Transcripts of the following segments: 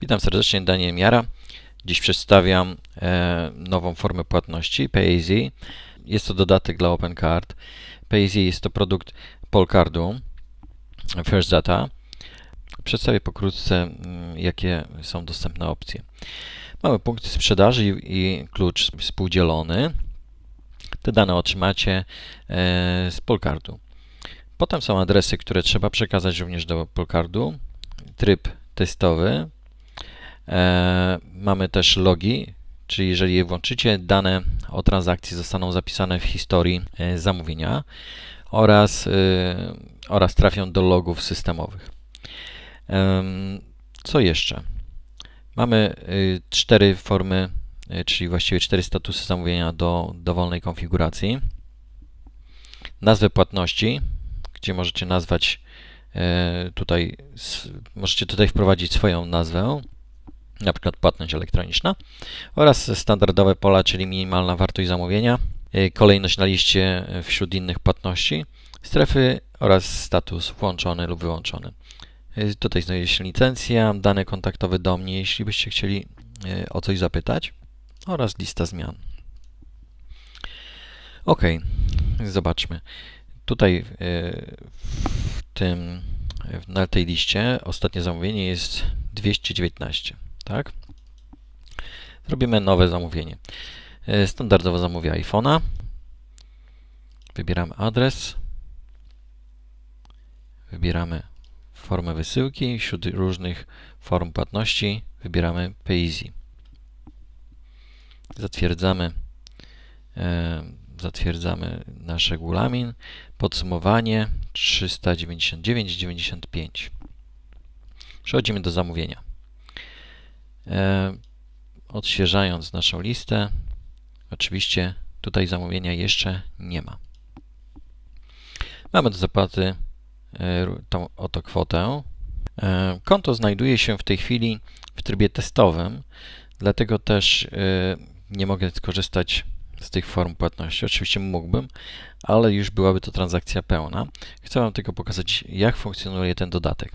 Witam serdecznie, Daniel Miara. Dziś przedstawiam e, nową formę płatności PayEasy. Jest to dodatek dla OpenCard. PayEasy jest to produkt Polcardu First Data. Przedstawię pokrótce, jakie są dostępne opcje. Mamy punkty sprzedaży i, i klucz współdzielony. Te dane otrzymacie e, z Polcardu. Potem są adresy, które trzeba przekazać również do Polcardu. Tryb testowy. E, mamy też logi, czyli jeżeli je włączycie, dane o transakcji zostaną zapisane w historii e, zamówienia oraz, e, oraz trafią do logów systemowych. Em, Co jeszcze? Mamy cztery formy, czyli właściwie cztery statusy zamówienia do dowolnej konfiguracji. Nazwę płatności, gdzie możecie nazwać tutaj, możecie tutaj wprowadzić swoją nazwę, na przykład płatność elektroniczna oraz standardowe pola, czyli minimalna wartość zamówienia, e, kolejność na liście e, wśród innych płatności, strefy oraz status włączony lub wyłączony. E, Tutaj znajduje się licencja, dane kontaktowe do mnie, jeśli byście chcieli o coś zapytać oraz lista zmian. Ok, zobaczmy. Tutaj w tym, na tej liście ostatnie zamówienie jest 219, tak? Zrobimy nowe zamówienie. E, Standardowo zamówię iPhone'a. Wybieramy adres. Wybieramy formę wysyłki. Wśród różnych form płatności wybieramy PayEasy. Zatwierdzamy, e, zatwierdzamy nasz regulamin. Podsumowanie 399,95. Przechodzimy do zamówienia. E, odświeżając naszą listę, oczywiście tutaj zamówienia jeszcze nie ma. Mamy do zapłaty e, tą oto kwotę. E, Konto znajduje się w tej chwili w trybie testowym, dlatego też nie mogę skorzystać z tych form płatności. Oczywiście mógłbym, ale już byłaby to transakcja pełna. Chcę Wam tylko pokazać, jak funkcjonuje ten dodatek.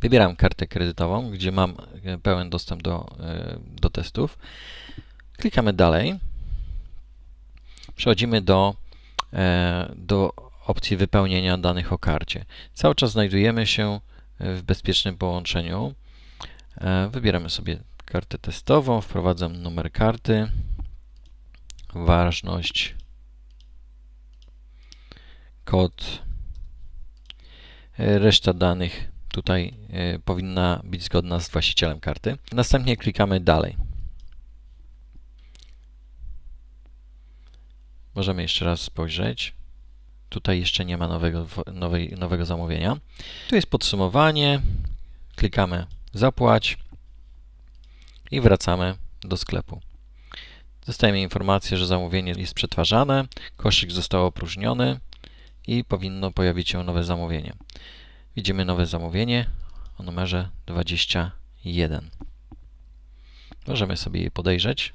Wybieram kartę kredytową, gdzie mam e, pełen dostęp do, e, do testów. Klikamy dalej. Przechodzimy do, e, do opcji wypełnienia danych o karcie. Cały czas znajdujemy się w bezpiecznym połączeniu. Wybieramy sobie kartę testową, wprowadzam numer karty, ważność, kod, reszta danych tutaj e, powinna być zgodna z właścicielem karty. Następnie klikamy dalej. Możemy jeszcze raz spojrzeć. Tutaj jeszcze nie ma nowego, nowej, nowego zamówienia. Tu jest podsumowanie. Klikamy zapłać i wracamy do sklepu. Dostajemy informację, że zamówienie jest przetwarzane, koszyk został opróżniony i powinno pojawić się nowe zamówienie. Widzimy nowe zamówienie o numerze 21. Możemy sobie je podejrzeć.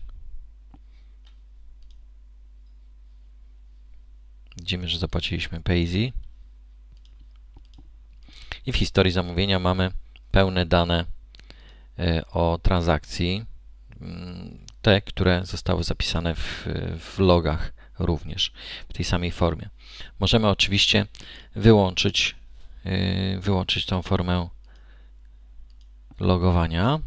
Widzimy, że zapłaciliśmy PayEasy. I w historii zamówienia mamy pełne dane e, o transakcji, mm, te, które zostały zapisane w, w logach również w tej samej formie. Możemy oczywiście wyłączyć, wyłączyć tą formę logowania.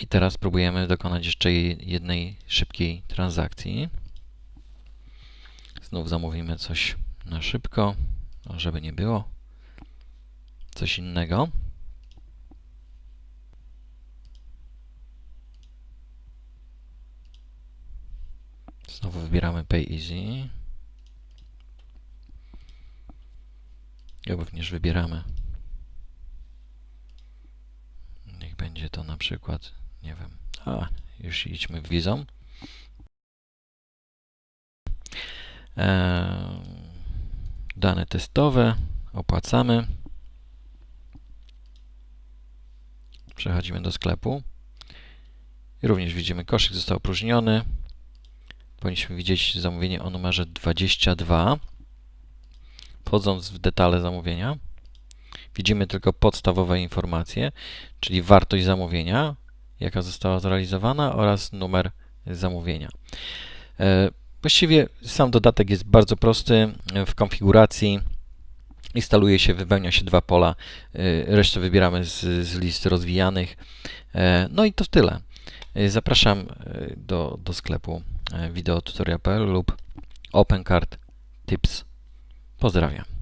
I teraz spróbujemy dokonać jeszcze jednej szybkiej transakcji. Znów zamówimy coś na szybko, żeby nie było. Coś innego. Znowu wybieramy Pay Easy. I również wybieramy. Niech będzie to na przykład, nie wiem. A, już idźmy w Vizą. Eee, dane testowe. Opłacamy. Przechodzimy do sklepu. I również widzimy, koszyk został opróżniony powinniśmy widzieć zamówienie o numerze 22. Wchodząc w detale zamówienia, Widzimy tylko podstawowe informacje, czyli wartość zamówienia, jaka została zrealizowana oraz numer zamówienia. E, Właściwie sam dodatek jest bardzo prosty. W konfiguracji instaluje się, wypełnia się dwa pola, y, resztę wybieramy z, z listy rozwijanych. E, No i to tyle. Zapraszam do, do sklepu e, wideotutorial.pl lub OpenCard Tips. Pozdrawiam.